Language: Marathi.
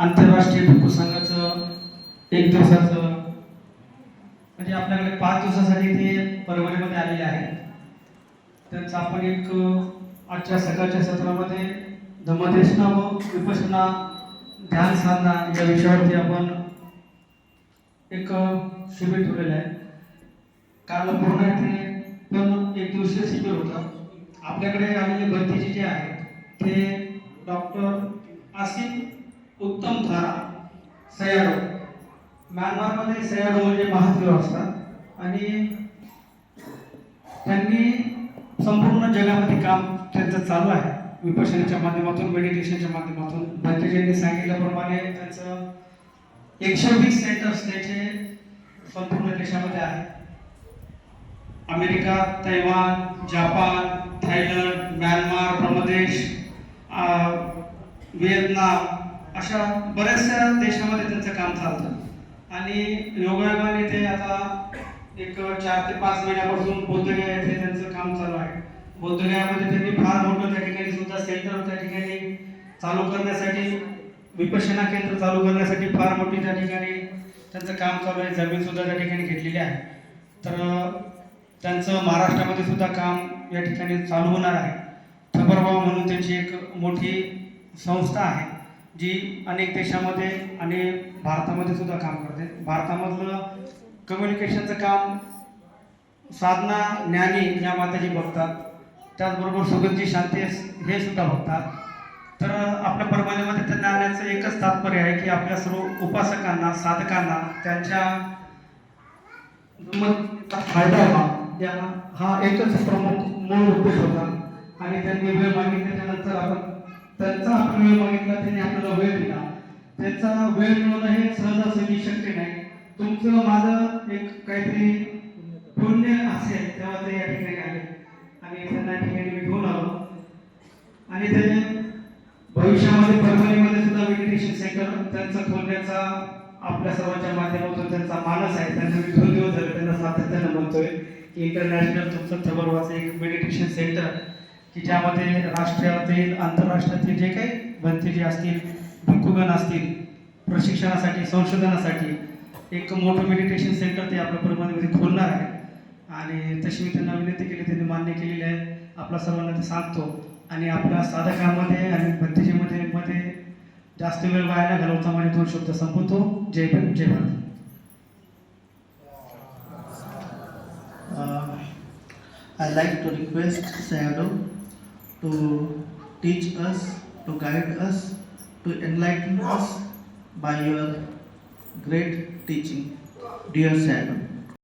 आंतरराष्ट्रीय भिक्खू संघाचं एक दिवसाचं म्हणजे आपल्याकडे पाच दिवसासाठी ते परभणीमध्ये आलेले आहेत. त्यांचं आपण एक आजच्या सकाळच्या सत्रामध्ये धमदेशना व विपसना ध्यान साधना या विषयावरती आपण एक शिबिर ठेवलेलं आहे. काल पूर्ण ते पण एक दिवसीय शिबिर होतं. आपल्याकडे आलेले भरतीचे जे आहेत ते डॉक्टर आसिफ उत्तम थारा सयाडो. म्यानमारमध्ये सयाडो म्हणजे महादेव असतात आणि त्यांनी संपूर्ण जगामध्ये काम त्यांचं चालू आहे. विपशनाच्या माध्यमातून मेडिटेशनच्या माध्यमातून. भंतेजींनी सांगितल्याप्रमाणे त्यांचं एकशे वीस सेंटर्स त्याचे संपूर्ण देशामध्ये आहे. America Taiwan Japan Thailand Myanmar प्रमदेश Vietnam अशा बऱ्याचशा देशामध्ये त्यांचं काम चालतं. आणि योगायोगाने ते आता एक चार ते पाच महिन्यापासून बोधगया येथे त्यांचं काम चालू आहे. बोधगयामध्ये त्यांनी फार मोठं त्या ठिकाणी सुद्धा सेंटर त्या ठिकाणी चालू करण्यासाठी विपशना केंद्र चालू करण्यासाठी फार मोठी त्या ठिकाणी त्यांचं काम चालू आहे. जमीन सुद्धा त्या ठिकाणी घेतलेली आहे. तर त्यांचं महाराष्ट्रामध्ये सुद्धा काम या ठिकाणी चालू होणार आहे. थबरभाव म्हणून त्यांची एक मोठी संस्था आहे. जी अनेक देशामध्ये आणि भारतामध्ये सुद्धा काम करते. भारतामधलं कम्युनिकेशनचं काम साधना ज्ञानी या माताजी बघतात. त्याचबरोबर सुगंधी शांती हे सुद्धा बघतात. तर आपल्या परमानेमध्ये त्यांना आणण्याचं एकच तात्पर्य आहे की आपल्या सर्व उपासकांना साधकांना त्यांच्या फायदा व्हा. या हा एकच प्रमुख मूळ उद्देश होता. आणि त्यांनी वेळ मागितल्यानंतर आपण त्यांचा आपण वेळ मागितला त्यांनी आपल्याला वेळ दिला. त्यांचा वेळ मिळवणं हे सहजासहजी शक्य नाही. तुमचं माझं एक काहीतरी पुण्य असेल तेव्हा ते या ठिकाणी आले. आणि त्यांना ठिकाणी मी घेऊन आलो. आणि ते भविष्यामध्ये परभणीमध्ये सुद्धा मेडिटेशन सेंटर त्यांचं खोलण्याचा आपल्या सर्वांच्या माध्यमातून त्यांचा मानस आहे. त्यांना मी दोन दिवस झाले त्यांना सातत्यानं म्हणतोय की इंटरनॅशनल तुमचं थबरवाचं एक मेडिटेशन सेंटर की ज्यामध्ये राष्ट्रातील आंतरराष्ट्रातील जे काही भंतीजी असतील भिक्खुगण असतील प्रशिक्षणासाठी संशोधनासाठी एक मोठं मेडिटेशन सेंटर ते आपल्या परभणीमध्ये खोलणार आहे. आणि तशी मी त्यांना विनंती केली त्यांनी मान्य केलेली आहे. आपल्या सर्वांना ते सांगतो. आणि आपल्या साधकामध्ये आणि भंतीजीमध्ये मध्ये जास्त वेळ व्हायला घालवता माझे दोन शब्द संपवतो. जय भीम जय Bharat. Uh, I like to request Sayadaw to teach us, to guide us, to enlighten us by your great teaching, dear Sayadaw.